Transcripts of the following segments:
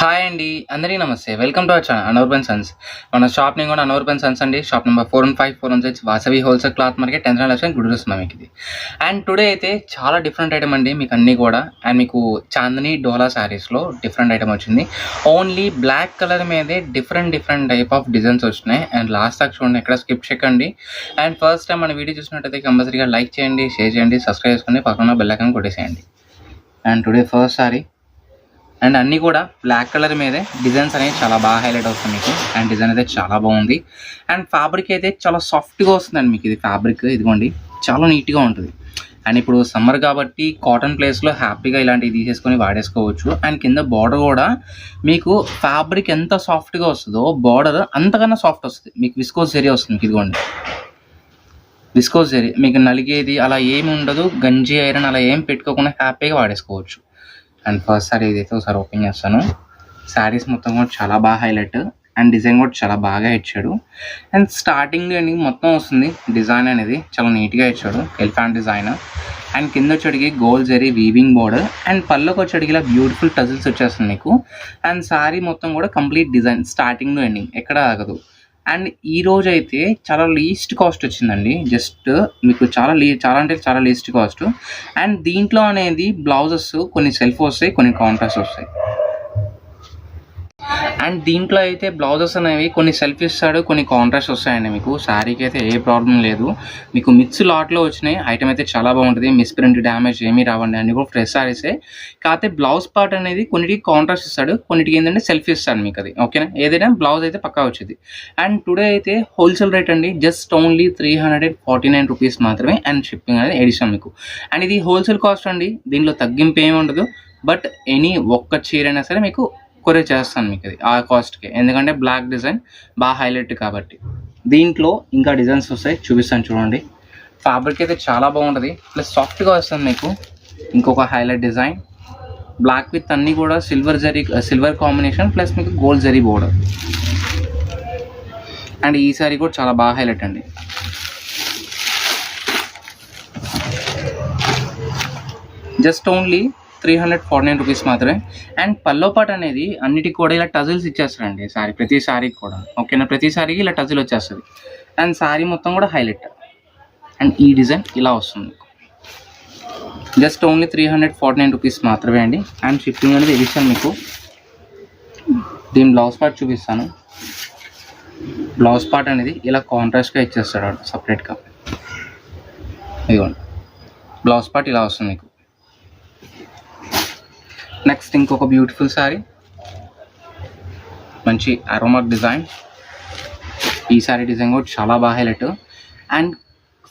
Hi అండి అందరికీ నమస్తే. వెల్కమ్ టు అవర్ ఛానల్ అనర్బన్ సన్స్ మన షాప్ నేమ్ కూడా అనర్బన్ సన్స్ అండి. Shop number four one five four one six Vasavi wholesale cloth market tenth లక్ష్యం గుడి వస్తున్నాం మీకు ఇది అండ్ టుడే అయితే చాలా డిఫరెంట్ ఐటమ్ అండి మీకు అన్నీ కూడా. అండ్ మీకు చాందని డోలా శారీస్లో డిఫరెంట్ ఐటమ్ వచ్చింది. ఓన్లీ బ్లాక్ కలర్ మీదే different different type of designs వచ్చినాయి. అండ్ లాస్ట్ దాకా చూడండి ఎక్కడ స్కిప్ చెక్కండి అండ్. ఫస్ట్ టైం మన వీడియో చూసినట్టయితే కంపల్సరీగా లైక్ చేయండి షేర్ చేయండి సబ్స్క్రైబ్ చేసుకొని పక్కన bell icon కొట్టేసేయండి. And today first sari and అన్నీ కూడా బ్లాక్ కలర్ మీదే డిజైన్స్ అనేవి చాలా బాగా హైలైట్ అవుతుంది మీకు. అండ్ డిజైన్ అయితే చాలా బాగుంది. అండ్ ఫ్యాబ్రిక్ అయితే చాలా సాఫ్ట్గా వస్తుందండి మీకు. ఇది ఫ్యాబ్రిక్ ఇదిగోండి. చాలా నీట్గా ఉంటుంది. అండ్ ఇప్పుడు సమ్మర్ కాబట్టి కాటన్ ప్లేస్లో హ్యాపీగా ఇలాంటివి తీసేసుకొని వాడేసుకోవచ్చు. అండ్ కింద బార్డర్ కూడా మీకు ఫ్యాబ్రిక్ ఎంత సాఫ్ట్గా వస్తుందో బార్డర్ అంతకన్నా సాఫ్ట్ వస్తుంది. మీకు విస్కోస్ జరీ వస్తుంది మీకు ఇదిగోండి. విస్కోస్ జరీ మీకు నలిగేది అలా ఏమి ఉండదు. గంజి ఐరన్ అలా ఏం పెట్టుకోకుండా హ్యాపీగా వాడేసుకోవచ్చు. అండ్ ఫస్ట్ సారీ ఇదైతే ఒకసారి ఓపెన్ చేస్తాను శారీస్ మొత్తం కూడా చాలా బాగా హైలైట్. అండ్ డిజైన్ కూడా చాలా బాగా ఇచ్చాడు. అండ్ స్టార్టింగ్ ఎండింగ్ మొత్తం వస్తుంది. డిజైన్ అనేది చాలా నీట్గా ఇచ్చాడు. Elephant design. అండ్ కింద వచ్చేటికి gold zari weaving border and పళ్ళకి వచ్చేటికి ఇలా బ్యూటిఫుల్ టజిల్స్ వచ్చేస్తుంది మీకు. అండ్ శారీ మొత్తం కూడా complete design starting to ending. ఎక్కడ ఆగదు. అండ్ ఈ రోజు అయితే చాలా లీస్ట్ కాస్ట్ వచ్చిందండి. జస్ట్ మీకు చాలా లీ చాలా అంటే చాలా లీస్ట్ కాస్ట్ అండ్ దీంట్లో అనేది బ్లౌజెస్ కొన్ని సెల్ఫ్ వస్తాయి కొన్ని కాంట్రాస్ట్ వస్తాయి. అండ్ దీంట్లో అయితే బ్లౌజెస్ అనేవి కొన్ని సెల్ఫ్ ఇస్తాడు కొన్ని కాంట్రాస్ట్ వస్తాయండి మీకు. శారీకి అయితే ఏ ప్రాబ్లం లేదు. మీకు మిక్స్ లాట్లో వచ్చినాయి ఐటమ్ అయితే చాలా బాగుంటుంది. మిస్ ప్రింట్ డ్యామేజ్ ఏమీ రావండి. అన్ని కూడా ఫ్రెష్ శారీసే కాకపోతే బ్లౌజ్ పార్ట్ అనేది కొన్నిటికి కాంట్రాస్ట్ ఇస్తాడు కొన్నిటికి ఏంటంటే సెల్ఫ్ ఇస్తాడు మీకు అది. ఓకేనా ఏదైనా బ్లౌజ్ అయితే పక్కా వచ్చింది. అండ్ టుడే అయితే హోల్సేల్ రేట్ అండి just only three hundred and forty nine rupees మాత్రమే అండ్ షిప్పింగ్ అనేది ఎడిషన్ మీకు. అండ్ ఇది హోల్సేల్ కాస్ట్ అండి. దీనిలో తగ్గింపు ఏమి ఉండదు. బట్ ఎనీ ఒక్క చీర అయినా సరే మీకు ఒక్కరే చేస్తాను మీకు అది ఆ కాస్ట్కి ఎందుకంటే బ్లాక్ డిజైన్ బాగా హైలైట్ కాబట్టి. దీంట్లో ఇంకా డిజైన్స్ వస్తాయి చూపిస్తాను చూడండి. ఫ్యాబ్రిక్ అయితే చాలా బాగుంటుంది. ప్లస్ సాఫ్ట్గా వస్తుంది మీకు. ఇంకొక హైలైట్ డిజైన్ బ్లాక్ విత్ అన్నీ కూడా silver zari silver combination plus మీకు గోల్డ్ జరీ బోర్డర్ అండ్ ఈ సారీ కూడా చాలా బాగా హైలైట్ అండి. Just only three hundred forty nine rupees మాత్రమే. అండ్ పల్లో పాట్ అనేది అన్నిటికి కూడా ఇలా టజిల్స్ ఇచ్చేస్తారండి సారీ. ప్రతి సారీకి కూడా. ఓకేనా? ప్రతి సారీకి ఇలా టజిల్ వచ్చేస్తుంది. అండ్ సారీ మొత్తం కూడా హైలైట్. అండ్ ఈ డిజైన్ ఇలా వస్తుంది. Just only three hundred forty nine rupees మాత్రమే అండి. అండ్ షిప్పింగ్ అనేది ఎడిషన్ మీకు దీని బ్లౌజ్ పార్ట్ చూపిస్తాను. బ్లౌజ్ పార్ట్ అనేది ఇలా కాంట్రాస్ట్గా ఇచ్చేస్తాడు. సపరేట్గా. ఇదిగోండి. బ్లౌజ్ పార్ట్ ఇలా వస్తుంది మీకు. నెక్స్ట్ ఇంకొక బ్యూటిఫుల్ శారీ మంచి అరోమాక్ డిజైన్ ఈ శారీ డిజైన్ కూడా చాలా బాగా హైలైట్ అండ్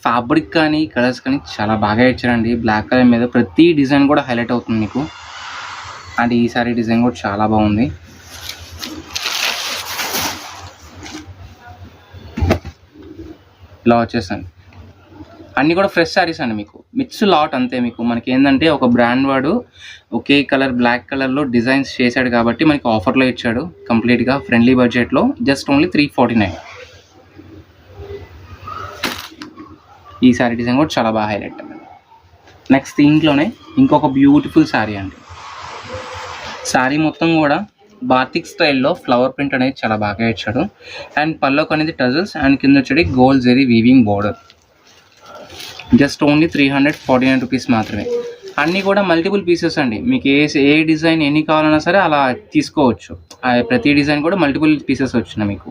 ఫ్యాబ్రిక్ కానీ కలర్స్ కానీ చాలా బాగా ఇచ్చారండి. బ్లాక్ కలర్ మీద ప్రతి డిజైన్ కూడా హైలైట్ అవుతుంది మీకు. అండ్ ఈ శారీ డిజైన్ కూడా చాలా బాగుంది. ఇలా వచ్చేసండి అన్నీ కూడా ఫ్రెష్ శారీస్ అండి మీకు. మిక్స్ లాట్ అంతే మీకు. మనకి ఏంటంటే ఒక బ్రాండ్ వాడు ఒకే కలర్ బ్లాక్ కలర్లో డిజైన్స్ చేశాడు కాబట్టి మనకి ఆఫర్లో ఇచ్చాడు కంప్లీట్గా ఫ్రెండ్లీ బడ్జెట్లో. Just only three forty nine. ఈ శారీ డిజైన్ కూడా చాలా బాగా హైలైట్. నెక్స్ట్ దీంట్లోనే ఇంకొక బ్యూటిఫుల్ శారీ అండి. శారీ మొత్తం కూడా బాతిక్ స్టైల్లో ఫ్లవర్ ప్రింట్ అనేది చాలా బాగా ఇచ్చాడు. అండ్ పల్లోకి అనేది టజల్స్ అండ్ కింద వచ్చేది gold zari weaving border. Just only three hundred forty nine rupees మాత్రమే. అన్నీ కూడా మల్టిపుల్ పీసెస్ అండి. మీకు ఏ ఏ డిజైన్ ఎన్ని కావాలన్నా సరే అలా తీసుకోవచ్చు. ఆ ప్రతి డిజైన్ కూడా మల్టిపుల్ పీసెస్ వచ్చినాయి మీకు.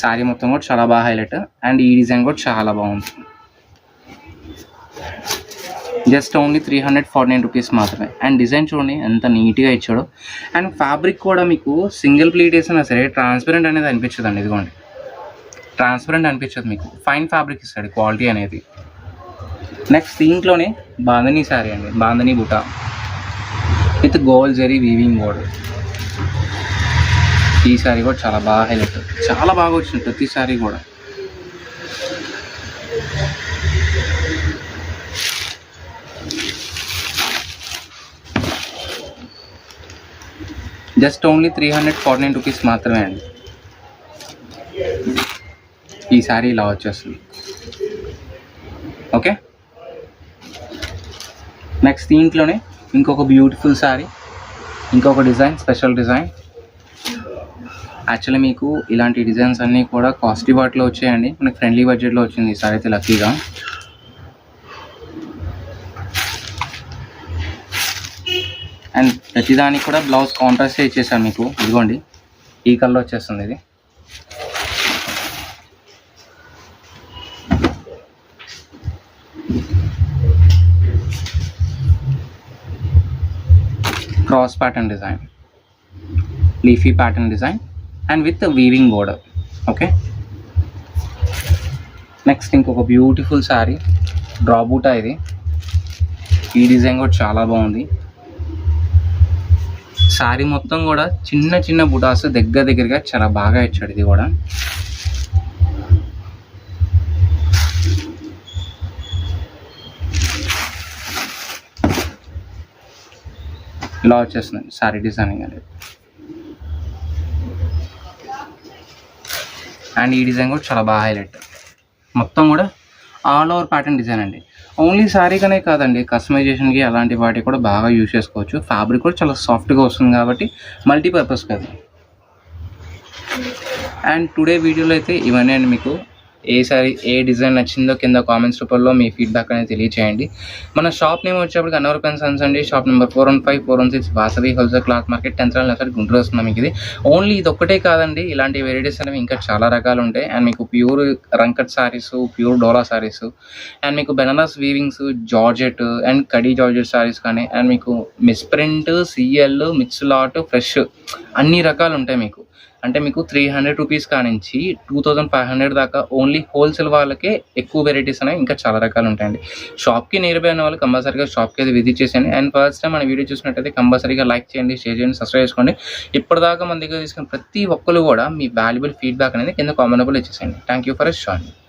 శారీ మొత్తం కూడా చాలా బాగా హైలైట్. అండ్ ఈ డిజైన్ కూడా చాలా బాగుంటుంది just only three hundred forty nine rupees మాత్రమే. అండ్ డిజైన్ చూడండి ఎంత నీట్గా ఇచ్చాడు. అండ్ ఫ్యాబ్రిక్ కూడా మీకు సింగిల్ ప్లీట్ వేసినా సరే ట్రాన్స్పరెంట్ అనేది అనిపించదండి ఇదిగోండి. ట్రాన్స్పరెంట్ అనిపించదు మీకు. ఫైన్ ఫ్యాబ్రిక్ ఇస్తాడు క్వాలిటీ అనేది. నెక్స్ట్ దీంట్లోనే బాందని శారీ అండి bandhani buta. With gold zari weaving border ఈ శారీ కూడా చాలా బాగా హైలైట్. చాలా బాగా వచ్చింది ప్రతి శారీ కూడా. Just only three hundred forty nine rupees మాత్రమే అండి. ఈ శారీ ఇలా వచ్చేస్తుంది. ఓకే? నెక్స్ట్ దీంట్లోనే ఇంకొక బ్యూటిఫుల్ శారీ ఇంకొక డిజైన్ స్పెషల్ డిజైన్ యాక్చువల్లీ మీకు ఇలాంటి డిజైన్స్ అన్నీ కూడా కాస్ట్లీ బాట్లో వచ్చాయండి. మనకి ఫ్రెండ్లీ బడ్జెట్లో వచ్చింది ఈసారి అయితే లక్కీగా అండ్ ప్రతిదానికి కూడా బ్లౌజ్ కాంట్రాస్ట్ ఇచ్చేసాను మీకు? ఇదిగోండి. ఈ కలర్ వచ్చేస్తుంది ఇది. Cross pattern design leafy pattern design and with weaving border okay next ఇంకొక బ్యూటిఫుల్ శారీ డ్రాబూటా ఇది. ఈ డిజైన్ కూడా చాలా బాగుంది. శారీ మొత్తం కూడా చిన్న చిన్న బుటాస్ దగ్గర దగ్గరగా చాలా బాగా ఇచ్చాడు ఇది కూడా. ఇలా వచ్చేస్తుంది శారీ డిజైనింగ్ అనేది. అండ్ ఈ డిజైన్ కూడా చాలా బాగా హైలైట్ మొత్తం కూడా ఆల్ ఓవర్ ప్యాటర్న్ డిజైన్ అండి. ఓన్లీ శారీకనే కాదండి కస్టమైజేషన్కి అలాంటి వాటికి కూడా బాగా యూజ్ చేసుకోవచ్చు. ఫ్యాబ్రిక్ కూడా చాలా సాఫ్ట్గా వస్తుంది కాబట్టి మల్టీపర్పస్ కదా. అండ్ టుడే వీడియోలో అయితే ఇవన్నీ అండి మీకు. ఏ సారీ ఏ డిజైన్ నచ్చిందో కింద కామెంట్స్ రూపంలో మీ ఫీడ్బ్యాక్ అనేది తెలియచేయండి. మన షాప్ నేమ్ వచ్చేప్పటికి అన్నవర్ పెన్ అండి. Shop number four one five four one six Vasavi wholesale cloth market tenth left Guntur వస్తుంది మీకు ఇది. ఓన్లీ ఇది ఒక్కటే కాదండి ఇలాంటి వెరైటీస్ అనేవి ఇంకా చాలా రకాలు ఉంటాయి. అండ్ మీకు ప్యూర్ రంకట్ సారీస్ ప్యూర్ డోలా సారీస్ అండ్ మీకు బెనారస్ వీవింగ్స్ జార్జెట్ అండ్ కడీ జార్జెట్ సారీస్ కానీ అండ్ మీకు misprint CL mix lot fresh అన్ని రకాలు ఉంటాయి మీకు. అంటే మీకు త్రీ హండ్రెడ్ రూపీస్ కానించి టూ థౌజండ్ ఫైవ్ హండ్రెడ్ దాకా ఓన్లీ హోల్సేల్ వాళ్ళకే ఎక్కువ వెరైటీస్ అనేవి ఇంకా చాలా రకాలు ఉంటాయండి. షాప్కి నియర్ బై ఉన్న వాళ్ళు కంపల్సరీగా షాప్కి అయితే విజిట్ చేసేయండి. అండ్ ఫస్ట్ టైం మన వీడియో చూసినట్టయితే కంపల్సరీగా లైక్ చేయండి షేర్ చేయండి సబ్స్క్రైబ్ చేసుకోండి. ఇప్పటిదాకా మన దగ్గర తీసుకున్న ప్రతి ఒక్కరు కూడా మీ వాల్యుబుల్ ఫీడ్బ్యాక్ అనేది కింద కామెంటబుల్ ఇచ్చేసేయండి. Thank you for షాయింగ్